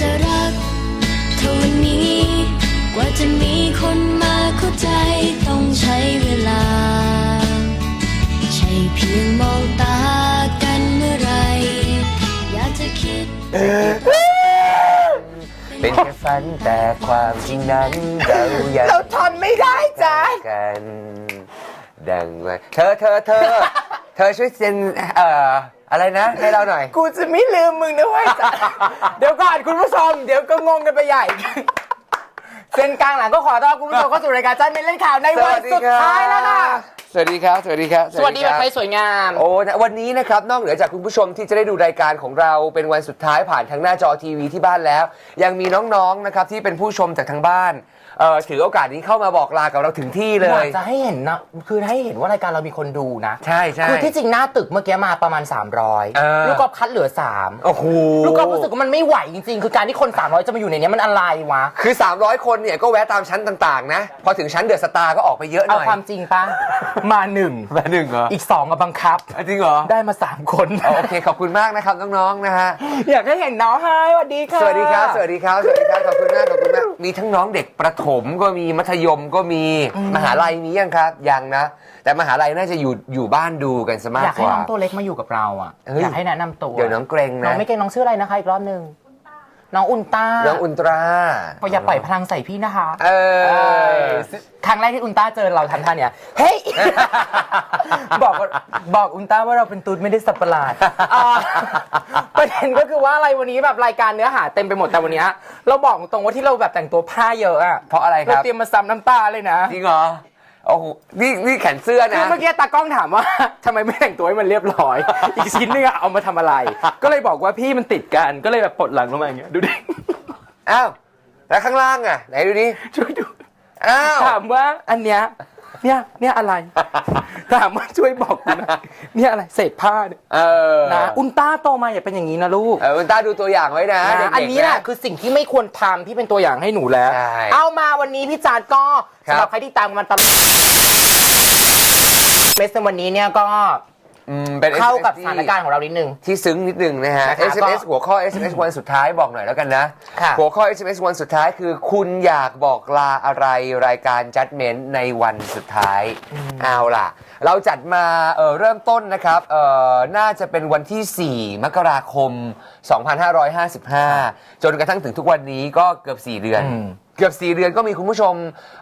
จะรัก เท่าวันนี้ กว่าจะมีคนมาเข้าใจต้องใช้เวลา ใช่เพียงมองตากันเมื่อไหรอยากจะคิด เป็นแค่ฝันแต่ความจริงนั้นเรายัง เราทนไม่ได้จ้ะ กันดังไว้เธอเธอเธอ เธอช่วยเซ็นเอ่อ อะไรนะให้เราหน่อย กูจะไม่ลืมมึงนะเว้ยจ้ะเดี๋ยวก่อนคุณผู้ชม เดี๋ยวก็งงกันไปใหญ่ เส้นกลางหลังก็ขอต้อนรับคุณผู้ชมเข้าสู่รายการจันเมนเล่นข่าวในวันสุดท้ายแล้วค่ะ สวัสดีครับ สวัสดีครับ สวัสดีแบบครับไทยสวยงาม โอ้นะวันนี้นะครับ นอกเหนือจากคุณผู้ชมที่จะได้ดูรายการของเราเป็นวันสุดท้ายผ่านทางหน้าจอทีวีที่บ้านแล้ว ยังมีน้องๆนะครับที่เป็นผู้ชมจากทางบ้าน เอ่อถือโอกาสนี้เข้ามาบอกลากับเราถึงที่เลอยายกจะให้เห็นนะคือให้เห็นว่ารายการเรามีคนดูนะ ใช่ใช่ คือที่จริงหน้าตึกเมื่อกี้มาประมาณ เออ 300 ลูกกอล์ฟคัดเหลือ 3 โอ้โห ลูกกอล์ฟรู้สึกว่ามันไม่ไหวจริงๆ คือการที่คน 300 จะมาอยู่ในนี้มันอะไรวะ คือ 300 คนเนี่ยก็แวะตามชั้นต่าง ๆ นะ พอถึงชั้นเดอะสตาร์ก็ออกไปเยอะหเอาน่อยความจริงปะ มาหนึ่ง มาหนึ่งเหรออีกสองกับบังคับอะจริงเหรอได้มา 3 คน อ๋อโอเค ขอบคุณมากนะครับน้อง ๆ นะฮะ อยากให้เห็นน้องไฮสวัสดีค่ะ สวัสดีครับ สวัสดีครับ สวัสดีครับ ขอบคุณมาก ขอบคุณมาก มีทั้งน้องเด็กประถมก็มีมัธยมก็มีมหาลัยมียังครับยังนะ แต่มหาลัยน่าจะอยู่อยู่บ้านดูกันซะมากอยากกให้ว่าน้องตัวเล็กมาอยู่กับเราอะเฮ้ยอยากให้แนะนำตัวเดี๋ยวน้องเกรงน้อนะงไม่เก่งน้องชื่ออะไรนะคะอีกรอบหนึ่ง น้องอุลตร้าน้องอุลตร้าพออย่าปล่อยพลังใส่พี่นะคะ เออเออครั้งแรกที่อุลตร้าเจอเราทำท่าเนี่ย เฮ้ย บอกว่าบอกอุลตร้าว่าเราเป็นตูดไม่ได้สับประหลาดอ่าประเด็นก็คือว่าอะไรวันนี้แบบรายการเนื้อหาเต็มไปหมดแต่วันเนี้ยเราบอกตรงว่าที่เราแบบแต่งตัวผ้าเยอะอะเพราะอะไรคเรารับเตรียมมาซ้ำน้ำตาเลยนะ จริงเหรอ โอ้โหนี่นี่แขนเสื้อคือนะเมื่อกี้ตากล้องถามว่า ทำไมไม่แต่งตัวให้มันเรียบร้อย อีกชิ้นนึงอะเอามาทำอะไร ก็เลยบอกว่าพี่มันติดกันก็เลยแบบปลดหลังลงมาอย่างเงี้ยดูดิอ้าว แล้วข้างล่างอะ ไหนดูดิช่วยดู อ้าว ถามว่าอันเนี้ย เนี่ยเนี่ยอะไร ถามว่าช่วยบอกกูหนะเนี่ยอะไรเศษผ้าเนี่ยเออนะอุลตร้าโตมาอย่าเป็นอย่างนี้นะลูก เอออุลตร้าดูตัวอย่างไว้นะนะเด็กๆ อันนี้แหละคือสิ่งที่ไม่ควรทำที่เป็นตัวอย่างให้หนูแล้ว ใช่เอามาวันนี้พี่จาดก็ครับ สำหรับใครที่ตามมันตลอดเมสในวันนี้เนี่ยก็ อืมเป็น เข้ากับ SMS สถานการณ์ของเรานิดนึง ที่ซึ้งนิดนึงนะฮะ นะครับ SMS ก็หัวข้อ SMS วันสุดท้ายบอกหน่อยแล้วกันนะ ค่ะ หัวข้อ SMS วันสุดท้ายคือ คุณอยากบอกลาอะไรรายการ Judgment ในวันสุดท้าย เอาล่ะ เราจัดมาเอ่อเริ่มต้นนะครับเอ่อน่าจะเป็นวันที่ 4 มกราคม 2555 จนกระทั่งถึงทุกวันนี้ก็เกือบ 4 เดือน อืม เกือบ 4 เดือนก็มีคุณผู้ชม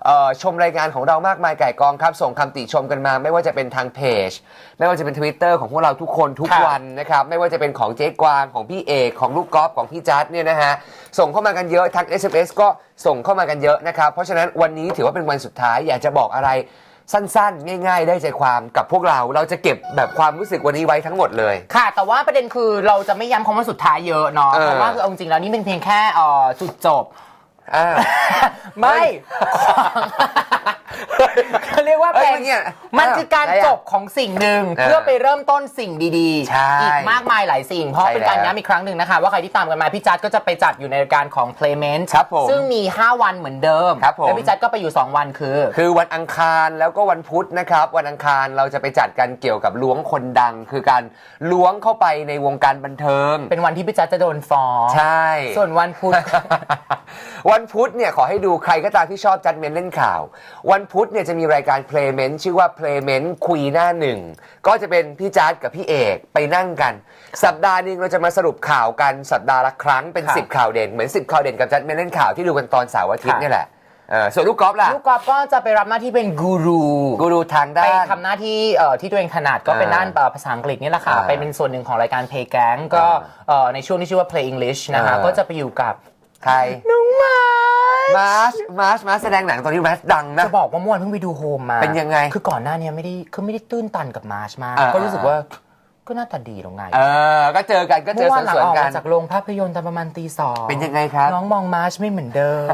เอ่อชมรายการของเรามากมายไก่กองครับ ส่งคำติชมกันมา ไม่ว่าจะเป็นทางเพจ ไม่ว่าจะเป็น Twitter ของพวกเราทุกคนทุกครับ วันนะครับ ไม่ว่าจะเป็นของเจ๊กวางของพี่เอกของลูกกอล์ฟของพี่จัดเนี่ยนะฮะ ส่งเข้ามากันเยอะทาง SMS ก็ส่งเข้ามากันเยอะนะครับ เพราะฉะนั้นวันนี้ถือว่าเป็นวันสุดท้ายอยากจะบอกอะไรสั้นๆ ง่าย ๆ ได้ใจความกับพวกเราเราจะเก็บแบบความรู้สึกวันนี้ไว้ทั้งหมดเลย ค่ะ แต่ว่าประเด็นคือเราจะไม่ย้ำคำว่าสุดท้ายเยอะเนาะเออเพราะว่าคือเอาจริงๆแล้วนี่เป็นเพียงแค่เอ่อจุดจบ อ่าไม่ เขาเรียกว่าเอ้ยเป็นเมื่อกี้มันคือการอะไรอะจบของสิ่งหนึ่งเออเพื่อไปเริ่มต้นสิ่งดีใช่อีกมากมายหลายสิ่ง เพราะใช่เป็นการแล้วย้ำอีกครั้งหนึ่งนะคะ ว่าใครที่ตามกันมาพี่จัดก็จะไปจัดอยู่ในรายการของ Playment ครับผมซึ่งมี 5 วันเหมือนเดิม ครับผม แล้วพี่จัดก็ไปอยู่ 2 วันคือ คือวันอังคารแล้วก็วันพุธนะครับ วันอังคารเราจะไปจัดกันเกี่ยวกับล้วงคนดัง คือการล้วงเข้าไปในวงการบันเทิงเป็นวันที่พี่จัดจะโดนฟ้องใช่ ส่วนวันพุธ วันพุธเนี่ยขอให้ดูใครก็ตามที่ชอบจัดเมนเล่นข่าว วันพุธเนี่ยจะมีรายการ Playment ชื่อว่า Playment คุยหน้าหนึ่ง ก็จะเป็นพี่จัดกับพี่เอกไปนั่งกัน สัปดาห์หนึงเราจะมาสรุปข่าวกันสัปดาห์ละครั้งเป็นครับ10 ข่าวเด่นเหมือน 10 ข่าวเด่นกับจัดเมนเล่นข่าวที่ดูกันตอนเสาร์อาทิตย์ค่ะเนี่ยแหละเออส่วนลูกกอล์ฟล่ะ ลูกกอล์ฟก็จะไปรับหน้าที่เป็นกูรูกูรูทางไปด้านทำหน้าที่เอ่อที่ตัวเองถนัดก็เป็นอ่าด้านเอ่อภาษาอังกฤษนี่แหละค่ะ อ่าไปเป็นส่วนหนึ่งของรายการ Play Gang ก็เอ่อในช่วงที่ชื่อว่า Play English นะคะ อ่าก็จะไปอยู่กับ ใคร น้องมามาร์ช มาร์ช มาร์ชแสดงหนังตอนนี้มาร์ชดังนะ จะบอกว่าเมื่อวานเพิ่งไปดูโฮมมาเป็นยังไงคือก่อนหน้าเนี้ไม่ได้คือไม่ได้ตื้นตันกับมาร์ชมากอ่า ก็รู้สึกว่า ก็หน่าตาดีตรงไงเออ ก็เจอกันก็เจเมื่ออวานหลังสวนออกๆกัน มาจากโรงภาพยนตร์ตอนประมาณตีสองเป็นยังไงครับ น้องมองมาร์ชไม่เหมือนเดิม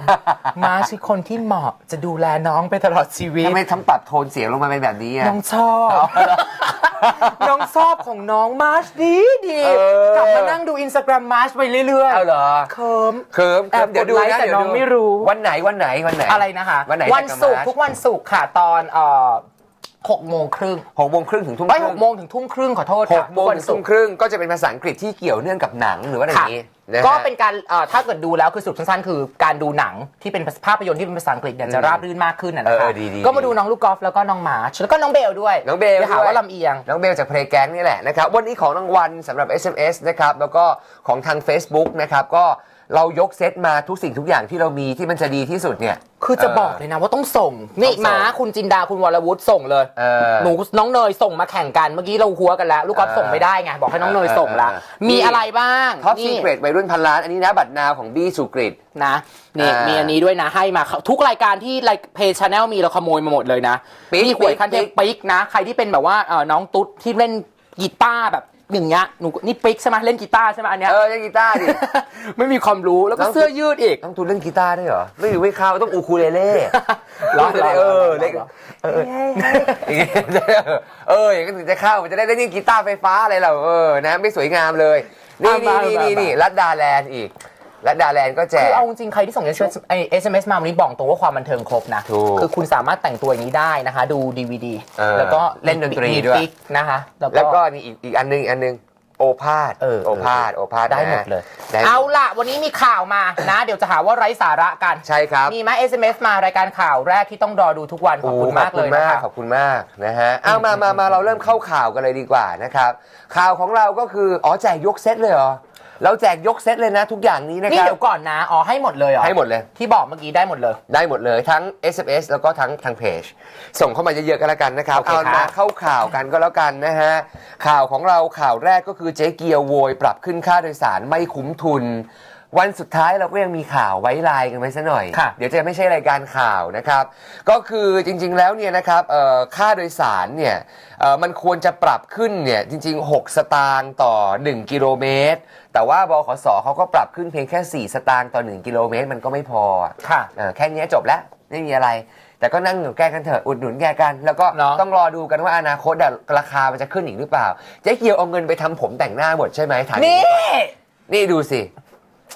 มาร์ชคือคนที่เหมาะจะดูแลน้องไปตลอดชีวิต ทำไมทำปรับโทนเสียงลงมาเป็นแบบนี้อะ น้องชอบ น้องชอบของน้องมาร์ชดีดีเออ กลับมานั่งดูอินสตาแกรมมาร์ชไปเรื่อยๆเอาเหรอเคิมเคิมแอบเดี๋ยวดูกดไลค์นะแต่เดี๋ยวน้องดูไม่รู้ วันไหนวันไหนวันไหนอะไรนะคะวันไหนวันศุกร์จะมา ทุกวันศุกร์ค่ะตอนเอ่อ หกโมงครึ่งหกโมงครึ่งถึงทุ่มไม่คหรึ่กงโมงถึงทุ่มครึ่งขอโทษหค่ะกโมงทุวันถึงศุทุ่กมร์ครึ่งก็จะเป็นภาษาอังกฤษที่เกี่ยวเนื่องกับหนังหรือว่าอะไรอค่ะย่างนี้นะฮะ ก็เป็นการเอ่อถ้าเกิดดูแล้วคือสรุปสั้นๆ คือการดูหนังที่เป็นภาพยนตร์ที่เป็นภาษาอังกฤษเนี่ยจะราบรื่นมากขึ้นนะเอนะอคะเออดีดีก็มาดูน้องลูกกอล์ฟแล้วก็น้องหมาชแล้วก็น้องเบลด้วยน้องเบลอย่าหาด้วย ว่าลำเอียง น้องเบลจากเพลงแก๊งนี่แหละนะครับ วันนี้ของรางวัลสำหรับ SMS นะครับ แล้วก็ของทาง Facebook นะครับ ก็ เรายกเซตมาทุกสิ่งทุกอย่างที่เรามีที่มันจะดีที่สุดเนี่ย คือจะบอกเลยนะว่าต้องส่ง นี่ต้องส่ง ม้าคุณจินดาคุณวรวุฒิส่งเลย เออ หนูน้องเนยส่งมาแข่งกันเมื่อกี้เราหัวกันแล้ว ลูกกอล์ฟเออส่งไม่ได้ไงบอกให้น้องเนยส่งละเออเออ มีอะไรบ้างท็อปนี่ซีเกรดวัยรุ่นพันล้าน อันนี้นะบัตรนาวของบี้สุกริต นะนี่อ่ามีมีอันนี้ด้วยนะให้มาทุกรายการที่รายเพจชาแนลมีเราขโมยมาหมดเลยนะปิ๊กนี่หวยคันเทพปิ๊ก ปิ๊กนะ ใครที่เป็นแบบว่าเอ่อน้องตุ๊ดที่เล่นกีตาร์แบบ อย่างเงี้ยหนูนี่ปิ๊กใช่ไหมเล่นกีตาร์ใช่ไหมอันเนี้ยเออเล่นกีตาร์ดิ ไม่มีความรู้แล้วก็น้องเสื้อยืดอีก ต้องทุนเล่นกีตาร์ด้วยเหรอไม่มีไม่เข้าต้องอูคูเลเล่เหรอจะได้เออเหรอเล่นเอออย่างเงี้ยเอออย่างนั้นถึงจะเข้ามันจะได้เล่นกีตาร์ไฟฟ้าอะไรเราเออนะไม่สวยงามเลยนี่อะนี่มานี่มานี่นี่รัดดาแลนด์อีก รัดดาแลนด์ก็แจคืก อเอาจริงๆใครที่ส่ง SMS ไอ้ SMS มาวันนี้บอกตัวว่าความบันเทิงครบนะ ถูกคือคุณสามารถแต่งตัวอย่างนี้ได้นะคะ ดู DVD เออแล้วก็เล่นดนตรีมีด้วยปิ๊กนะคะ แล้วก็นี่อีกอีกอันนึงอีกอันนึงโอภาสเออโอภาสโอภาสได้หมดนะเลย ได้หมดเอาล่ะ วันนี้มีข่าวมานะ เดี๋ยวจะหาว่าไร้สาระกัน ใช่ครับมีไหม SMS มารายการข่าวแรกที่ต้องรอดูทุกวัน ขอบคุณมากเลยนะคะขอบคุณมากนะฮะเอามามามาเราเริ่มเข้าข่าวกันเลยดีกว่านะครับ ข่าวของเราก็คืออ๋อแจกยกเซตเลยเหรอ เราแจกยกเซตเลยนะทุกอย่างนี้นะนี่ครับเดี๋ยวก่อนนะ อ๋อ ให้หมดเลยเหรอให้หมดเลย ที่บอกเมื่อกี้ได้หมดเลย ได้หมดเลยทั้ง SMS แล้วก็ทั้งทางเพจ ส่งเข้ามาเยอะๆกันแล้วกันนะครับโอเคเอาครับมาเข้าข่าวกันก็แล้วกันนะฮะ ข่าวของเราข่าวแรกก็คือเจ๊เกียวโวย ปรับขึ้นค่าโดยสารไม่คุ้มทุน วันสุดท้ายเราก็ยังมีข่าวไว้ไลน์กันไว้ซะหน่อย ค่ะเดี๋ยวจะไม่ใช่รายการข่าวนะครับ ก็คือจริงๆแล้วเนี่ยนะครับเอ่อค่าโดยสารเนี่ยเอ่อมันควรจะปรับขึ้นเนี่ยจริง ๆ 6 สตางค์ต่อ 1 กิโลเมตร แต่ว่าบขสเขาก็ปรับขึ้นเพียงแค่ 4 สตางค์ต่อ 1 กิโลเมตร มันก็ไม่พออะค่ะเออแค่นี้จบแล้วไม่มีอะไร แต่ก็นั่งอยู่แก้กันเถอะอุดหนุนแก้กัน แล้วก็เนาะต้องรอดูกันว่าอนาคตอะราคามันจะขึ้นอีกหรือเปล่าเจ๊เกียวเอาเงินไปทำผมแต่งหน้าหมดใช่ไหมถามนี่ นี่ดูสิ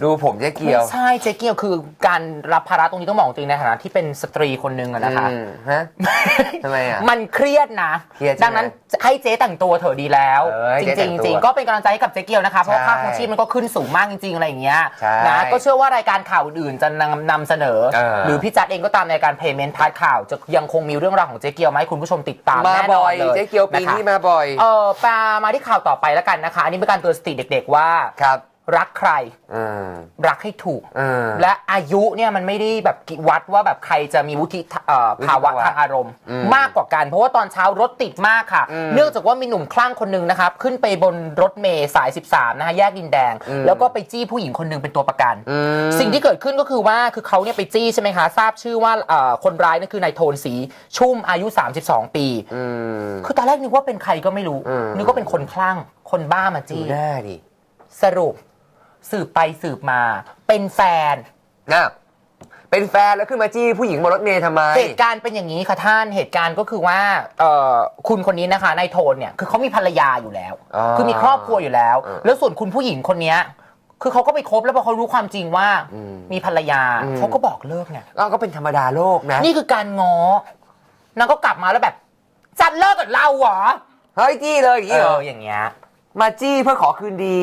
ดูผมเจ๊เกียวไม่ใช่เจ๊เกียวคือการรับภาระตรงนี้ต้องบอกจริงในฐานะที่เป็นสตรีคนหนึ่งอะนะคะ อืมฮะ ทำไมอะมันเครียดนะ เครียดใช่ไหมดังนั้นให้เจ๊แต่งตัวเถอะดีแล้ว เออจเจ๊ริงแต่งๆตัวจริงๆก็เป็นกำลังใจให้กับเจ๊เกียวนะคะ เพราะว่าใช่ค่าครองชีพมันก็ขึ้นสูงมากจริงๆอะไรอย่างเงี้ยใช่นะก็เชื่อว่ารายการข่าวอื่นๆจะนำนำเสนอ เออ หรือพี่จัดเองก็ตามในรายการ payment พาร์ทข่าว จะยังคงมีเรื่องราวของเจ๊เกียวมาให้คุณผู้ชมติดตามมาแน่นบ่ออนยเลยเจ๊เกียวปีนะคะนี้มาบ่อยเออปามาที่ข่าวต่อไปแล้วกันนะคะ อันนี้เป็นการเตือนสติเด็ก ๆ ว่า ครับ รักใครอืมรักให้ถูกอืมและอายุเนี่ยมันไม่ได้แบบกิวัดว่าแบบใครจะมีวุฒิเอ่อวุฒิภาวะภาวะทางอารมณ์ อืมมากกว่ากัน เพราะว่าตอนเช้ารถติดมากค่ะ อืมเนื่องจากว่ามีหนุ่มคลั่งคนหนึ่งนะครับ ขึ้นไปบนรถเมย์สาย 13 นะฮะแยกดินแดง อืม แล้วก็ไปจี้ผู้หญิงคนหนึ่งเป็นตัวประกัน อืม สิ่งที่เกิดขึ้นก็คือว่าคือเขาเนี่ยไปจี้ใช่ไหมคะ ทราบชื่อว่าเอ่อคนร้ายนั่นคือนายโทนสีชุ่มอายุ 32 ปี อืม คือตอนแรกนึกว่าเป็นใครก็ไม่รู้ อืม นึกว่าเป็นคนคลั่งคนบ้ามาดูจี้ หน้าดิสรุป สืบไปสืบมา เป็นแฟนน่ะเป็นแฟนแล้วขึ้นมาจี้ผู้หญิงบนรถเมล์ทำไม เหตุการณ์เป็นอย่างนี้ค่ะท่านเหตุการณ์ก็คือว่าเอ่อคุณคนนี้นะคะนายโทนเนี่ยคือเขามีภรรยาอยู่แล้วอ๋อคือมีครอบครัวอยู่แล้วเออแล้วส่วนคุณผู้หญิงคนเนี้ยคือเขาก็ไปคบแล้วพอเขารู้ความจริงว่าอืมมีภรรยาอืม เขาก็บอกเลิกไงก็ก็เป็นธรรมดาโลกนะ นี่คือการง้อนางก็กลับมาแล้วแบบจัดเลิกกับเราเหรอเฮ้ยจี้เลยอย่างเอนี้เหรอออย่างเงี้ย มาจี้เพื่อขอคืนดี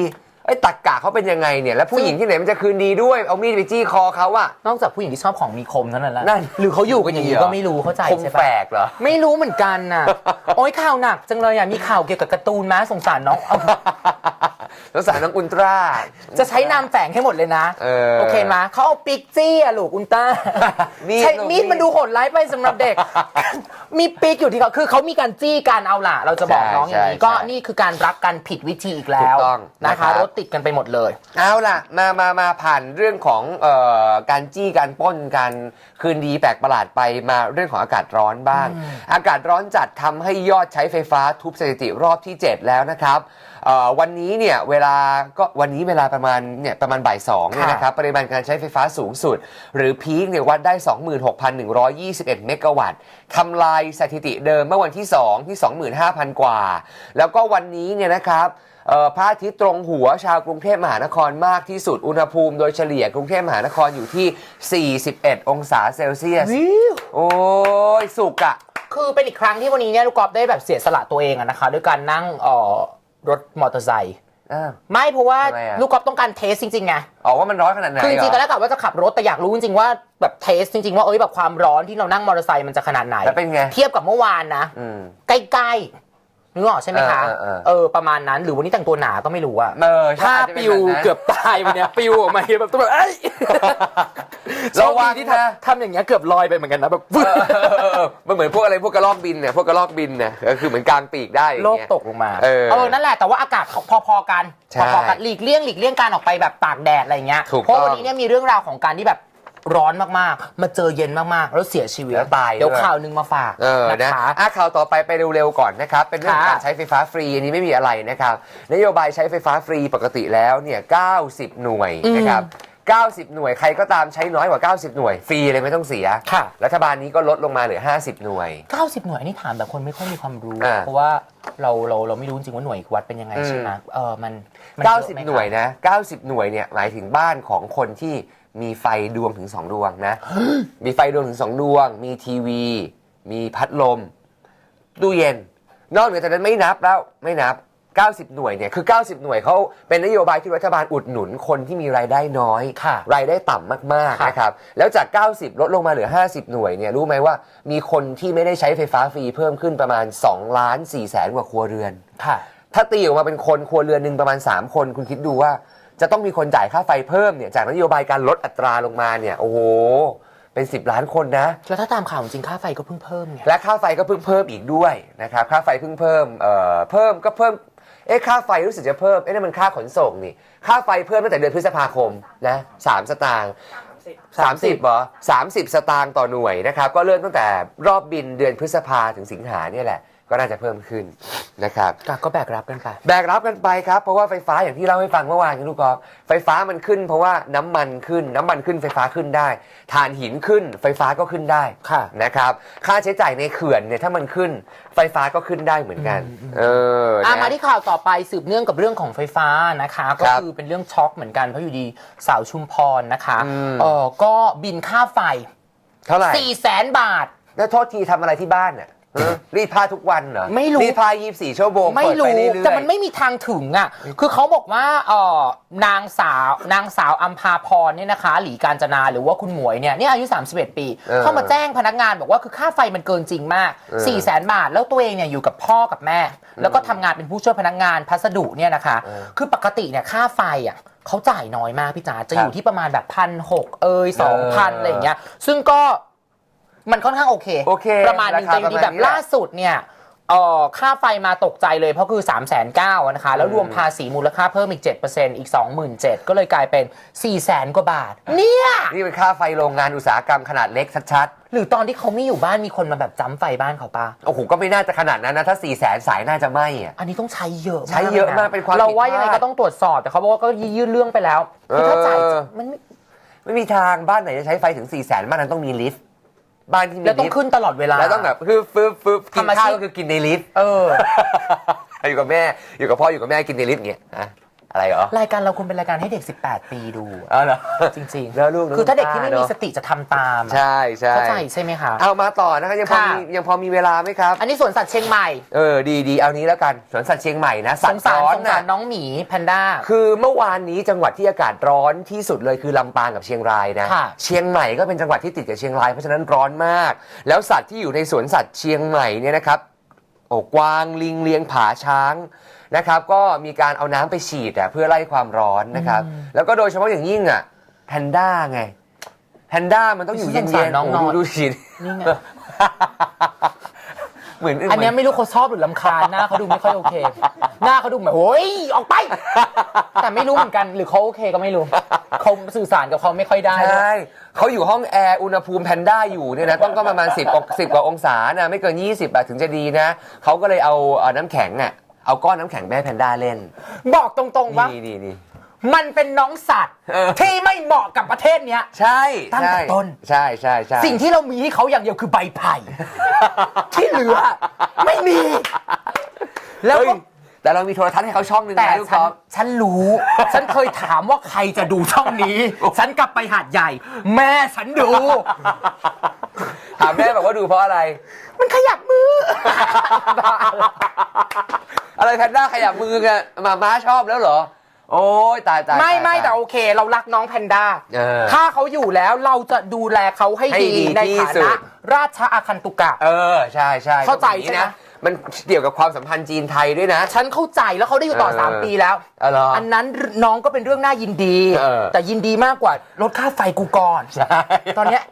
ไอ้ยตักกะเขาเป็นยังไงเนี่ยแล้วผู้หญิงที่ไหนมันจะคืนดีด้วยเอามีดไปจี้คอเขาอะ นอกจากผู้หญิงที่ชอบของมีคมเท่านั้นแหละนั่นหรือเขาอยู่กันอย่างนี้ก็ไม่รู้เข้าใจคมใช่แฝปะกเหรอ ไม่รู้เหมือนกันน่ะ โอ้ยข่าวหนักจังเลยอะมีข่าวเกี่ยวกับการ์ตูนมาสงสารน้องเอาสงสารน้องอุลตร้า จะใช้นามแฝงให้หมดเลยนะเออโอเคมาเขาเอาปิกจี้อะลูกอุลตร้ามีดใช่ลูกมีดมันดูโหดร้ายไปสำหรับเด็ก มีปิกอยู่ที่เขาคือเขามีการจี้กันเอาล่ะ เราจะบอกใช่น้องอย่างนี้ใช่ก็ใช่นี่คือการรักกันผิดวิธีอีกแล้วถูกต้องนะนะครัคะบรถติดกันไปหมดเลย เอาล่ะ มามามาผ่านเรื่องของเอ่อการจี้การปล้นการคืนดีแปลกประหลาดไปมาเรื่องของอากาศร้อนบ้าง อากาศร้อนจัดทำให้ยอดใช้ไฟฟ้าทุบสถิติรอบที่ 7 แล้วนะครับเอ่อวันนี้เนี่ยเวลาก็วันนี้เวลาประมาณเนี่ยประมาณบ่ายสองเนี่ยค่ะ นะครับปริมาณการใช้ไฟฟ้าสูงสุด หรือพีคเนี่ยวัดได้ 26,121 เมกะวัตต์ทำลายสถิติเดิมเมื่อวันที่ 2 ที่ 25,000 กว่า แล้วก็วันนี้เนี่ยนะครับเอ่อ พระอาทิตย์ตรงหัวชาวกรุงเทพมหานครมากที่สุดอุณหภูมิโดยเฉลี่ยกรุงเทพมหานครอยู่ที่ 41 องศาเซลเซียส โอ้ยสุกอะคือเป็นอีกครั้งที่วันนี้เนี่ยลูกกอล์ฟได้แบบเสียสละตัวเองอะนะคะด้วยการนั่งเอ่อรถมอเตอร์ไซค์อ้าวไม่เพราะว่าทำไมอะ ลูกกอล์ฟต้องการเทสจริงๆไงออกว่ามันร้อนขนาดไหนคือจริงๆตอนเหแรกกะว่าจะขับรถแต่อยากรู้จริงๆว่าแบบเทสจริงๆว่าเอ้ยแบบความร้อนที่เรานั่งมอเตอร์ไซค์มันจะขนาดไหน แล้วเป็นไง เทียบกับเมื่อวานนะ อืม ใกล้ๆ นึกออกใช่ไหมคะเออเออเออ เออประมาณนั้นหรือวันนี้แต่งตัวหนาก็ไม่รู้อะเออใช่ถ้าอาจจะเป็นปิวแบบนั้นเกือบตายวันเนี้ยปิวออกมาแบบตัวแบบเอ้ยระวังโชคดีที่นะทำทำอย่างเงี้ยเกือบลอยไปเหมือนกันนะแบบเออเออเออเออมันเหมือนพวกอะไรพวกกระรอกบินเนี่ยพวกกระรอกบินเนี่ยก็คือเหมือนกลางปีกได้อย่างโลกเงี้ย ตกลงมาเออนั่นแหละแต่ว่าอากาศพอๆกันใช่พอๆกันหลีกเลี่ยงหลีกเลี่ยงการออกไปแบบตากแดดอะไรเงี้ยถูกเพราะต้องวันนี้เนี่ยมีเรื่องราวของการที่แบบ ร้อนมากๆ มาเจอเย็นมากๆ แล้วเสียชีวิตแล้วตายเดี๋ยวด้วย ข่าวหนึงมาฝากเออนะนะคะ อะข่าวต่อไปไปเร็วๆก่อนนะครับ เป็นเรื่องของค่ะ การใช้ไฟฟ้าฟรีอันนี้ไม่มีอะไรนะครับนโยบายใช้ไฟฟ้าฟรีปกติแล้วเนี่ย90 หน่วยนะครับ 90 หน่วยใครก็ตามใช้น้อยกว่า 90 หน่วยฟรีเลยไม่ต้องเสีย ค่ะ รัฐบาลนี้ก็ลดลงมาเหลือ 50 หน่วย 90 หน่วยนี่ถามแบบคนไม่ค่อยมีความรู้ อ่า เพราะว่าเราเราเราไม่รู้จริงว่าหน่วยวัดเป็นยังไงอืมใช่ไหมเออมันมันเยอะไม90คะหน่วยนะ 90 หน่วยเนี่ยหมายถึงบ้านของคนที่ มีไฟดวงถึง2ดวงนะ มีไฟดวงถึง2ดวง มีทีวี มีพัดลม ตู้เย็น นอกเหนือจากนั้นไม่นับแล้วไม่นับ 90 หน่วยเนี่ยคือ 90 หน่วยเขาเป็นนโยบายที่รัฐบาลอุดหนุนคนที่มีรายได้น้อย ค่ะรายได้ต่ำมากค่ะๆนะครับ แล้วจาก 90 ลดลงมาเหลือ 50 หน่วยเนี่ยรู้ไหมว่ามีคนที่ไม่ได้ใช้ไฟฟ้าฟรีเพิ่มขึ้นประมาณ2ล้าน4แสนกว่าครัวเรือน ค่ะ ถ้าตีออกมาเป็นคนครัวเรือนหนึ่งประมาณ 3 คน คุณคิดดูว่า จะต้องมีคนจ่ายค่าไฟเพิ่มเนี่ยจากนโยบายการลดอัตราลงมาเนี่ยโอ้โหเป็น 10 ล้านคนนะ แล้วถ้าตามข่าวจริงค่าไฟก็เพิ่งเพิ่มไงและค่าไฟก็เพิ่งเพิ่มอีกด้วยนะครับค่าไฟเพิ่งเพิ่มเอ่อเพิ่มก็เพิ่มเอ๊ะค่าไฟรู้สึกจะเพิ่มเอ๊ะนั่นมันค่าขนส่งนี่ค่าไฟเพิ่มตั้งแต่เดือนพฤษภาคมนะสามสตางค์สามสิบเหรอสามสิบสตางค์ต่อหน่วยนะครับก็เริ่มตั้งแต่รอบบินเดือนพฤษภาถึงสิงหาเนี่ยแหละ ก็น่าจะเพิ่มขึ้นนะครับก็แบกรับกันไปแบกรับกันไปครับเพราะว่าไฟฟ้าอย่างที่เล่าให้ฟังเมื่อวานคุณลูกกอล์ฟไฟฟ้ามันขึ้น เพราะว่าน้ำมันขึ้น น้ำมันขึ้นไฟฟ้าขึ้นได้ถ่านหินขึ้น ไฟฟ้าก็ขึ้นได้ค่ะนะครับค่าใช้จ่ายในเขื่อนเนี่ยถ้ามันขึ้น ไฟฟ้าก็ขึ้นได้เหมือนกันเอออะนะมาที่ข่าวต่อไปสืบเนื่องกับเรื่องของไฟฟ้านะคะ ก็ครับคือเป็นเรื่องช็อกเหมือนกันเพราะอยู่ดีสาวชุมพรนะคะอืมเออก็บินค่าไฟเท่าไหร่4 0 0แสนบาทแล้วโทษทีทำอะไรที่บ้านน่ะเออ รีดผ้าทุกวันเหรอไม่รู้ รีดผ้า24 ชั่วโมงไม่เปิดรู้ปเอยๆ แต่มันไม่มีทางถึงอะ คือเขาบอกว่าเออนางสาวนางสาวอัมพาพรเนี่ยนะคะ หลีการจนาหรือว่าคุณหมวยเนี่ยเนี่ยอายุ 31 ปี เออเข้ามาแจ้งพนักงานบอกว่าคือค่าไฟมันเกินจริงมากเออ4 0 0แสนบาท แล้วตัวเองเนี่ยอยู่กับพ่อกับแม่ แล้วก็ทำงานเป็นผู้ช่วยพนักงานพัสดุเนี่ยนะคะ เออคือปกติเนี่ยค่าไฟอะเขาจ่ายน้อยมากพี่จ๋าจะอยู่ครับที่ประมาณแบบพันหกเอยสองพันเออออะไรอย่างเงี้ย ซึ่งก็ มันค่อนข้างโอเค โอเคประมาณหนึงราคาแต่อยู่ดีประมาณแบบนี้แหละล่าสุดเนี่ยเอ่อค่าไฟมาตกใจเลยเพราะคือ 3 9 0 0 0นะคะ แล้วรวมภาษีมูลค่าเพิ่มอีก 7%อีก 27,000 ก็เลยกลายเป็น 4 0 0 0 0 0 กว่าบาท เนี่ย นี่เป็นค่าไฟโรงงานอุตสาหกรรมขนาดเล็กชัดหรือตอนที่เขาไม่อยู่บ้านมีคนมาแบบจ้ำไฟบ้านเขาปะๆโอ้โหก็ไม่น่าจะขนาดนั้นนะถ้า4แสนสายน่าจะไหมอะอันนี้ต้องใช้เยอะมากใช้เยอะมากลเป็นความเราว่าผิดพลาดยังไงก็ต้องตรวจสอบ แต่เขาบอกว่าก็ยื่นเรื่องไปแล้วคือถ้าจ่ายเออ มันไม่ไม่มีทางบ้านไหนจะใช้ไฟถึง4ี่แสนบ้านนั้นต้องมีลิฟต์ บ้านที่มีแล้วต้อลิงฟต์ขึ้นตลอดเวลา แล้วต้องแบบคือฟึบฟึบกินทำอาชีพ ข้าวก็คือกินในลิฟต์เออ อยู่กับแม่อยู่กับพ่ออยู่กับแม่กินในลิฟต์เงี้ยอะ อะไรเหรอรายการเราควรเป็นรายการให้เด็ก 18 ปีดูเออเหรอ จริงแล้วลูกคือถ้าเด็กที่ไม่เนมีอะสติจะทำตามอะใช่ใช่เข้าใจใช่ไหมคะ เอามาต่อนะครับยังพอค่ะ มียังพอมีเวลาไหมครับ อันนี้สวนสัตว์เชียงใหม่เออดีดีเอานี้แล้วกันสวนสัตว์เชียงใหม่นะสัสตงว์สารร้อนสงสานะรน้องหมีแพนด้า คือเมื่อวานนี้จังหวัดที่อากาศร้อนที่สุดเลยคือลำปางกับเชียงรายนะ ค่ะ เชียงใหม่ก็เป็นจังหวัดที่ติดกับเชียงรายเพราะฉะนั้นร้อนมาก แล้วสัตว์ที่อยู่ในสวนสัตว์เชียงใหม่เนี่ยนะครับโอ้กวางลิงเลียงผาช้าง นะครับก็มีการเอาน้ำไปฉีดอะเพื่อไล่ความร้อนนะครับ แล้วก็โดยเฉพาะอย่างยิ่งอะแพนด้าไงแพนด้ามันต้องอยู่สเย็งนสารๆน้องโอ้นอนดูดูฉีดนี่ไงเหมือนอันเนี้ยไม่รู้เขาชอบหรือลำคาญหน้าเขาดูไม่ค่อยโอเค หน้าเขาดูแบบโอ้ยออกไป แต่ไม่รู้เหมือนกันหรือเขาโอเคก็ไม่รู้เขาสื่อสารกับเขาไม่ค่อยได้ ใช่เขาอยู่ห้องแอร์อุณหภูมิแพนด้าอยู่เนี่ยนะต้องก็ประมาณ 10อง10 กว่าองศานะไม่เกิน 20อะถึงจะดีนะเขาก็เลยเอาเอาน้ำแข็งอะ เอาก้อนน้ำแข็งแม่แพนด้าเล่นบอกตรงๆว่านี่นี่นี่มันเป็นน้องสัตว์เออที่ไม่เหมาะกับประเทศเนี้ย ใช่ตั้งแต่ใช่ต้น ใช่ใช่ใช่สิ่งที่เรามีให้เขาอย่างเดียวคือใบไผ่ ที่เหลือ ไม่มี แล้วเฮ้ยก็แต่เรามีโทรทัศน์ให้เขาช่องหนึงแต่นะลูกฉักนอล์ฟฉันรู้ ฉันเคยถามว่าใครจะดูช่องนี้ ฉันกลับไปหาดใหญ่ แม่ฉันดู ถามแม่บอกว่าดูเพราะอะไร มันขยับมือ อะไรแพนด้าขยับมือกันมาม้าชอบแล้วเหรอ โอ้ยตายตายไม่ตายไม่ตายแต่โอเค เรารักน้องแพนด้า เออ ถ้าเขาอยู่แล้วเราจะดูแลเขาให้ให้ดีดีในที่ฐาสุนะดราชอาคันตุกะ เออ ใช่ใช่เข้าใจต้องอย่งนี้ใช่ไหม นะมันเกี่ยวกับความสัมพันธ์จีนไทยด้วยนะ ฉันเข้าใจแล้วเขาได้อยู่ต่อ เออ 3 ปีแล้ว อ๋อเหรอ อันนั้นน้องก็เป็นเรื่องน่ายินดี เออ แต่ยินดีมากกว่าลดค่าไฟกูก่อนใช่ตอนเนี้ย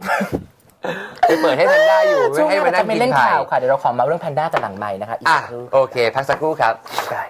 ไปเปิดให้แพนด้าอยู่ช่วงไม่หให้น้ามานั่งเราจะไม่กินเล่นไข่ข่าวค่ะ เดี๋ยวเราขอมาเรื่องแพนด้ากันหลังใหม่นะคะอีกอะสักครู่ โอเค พักสักครู่ครับ ได้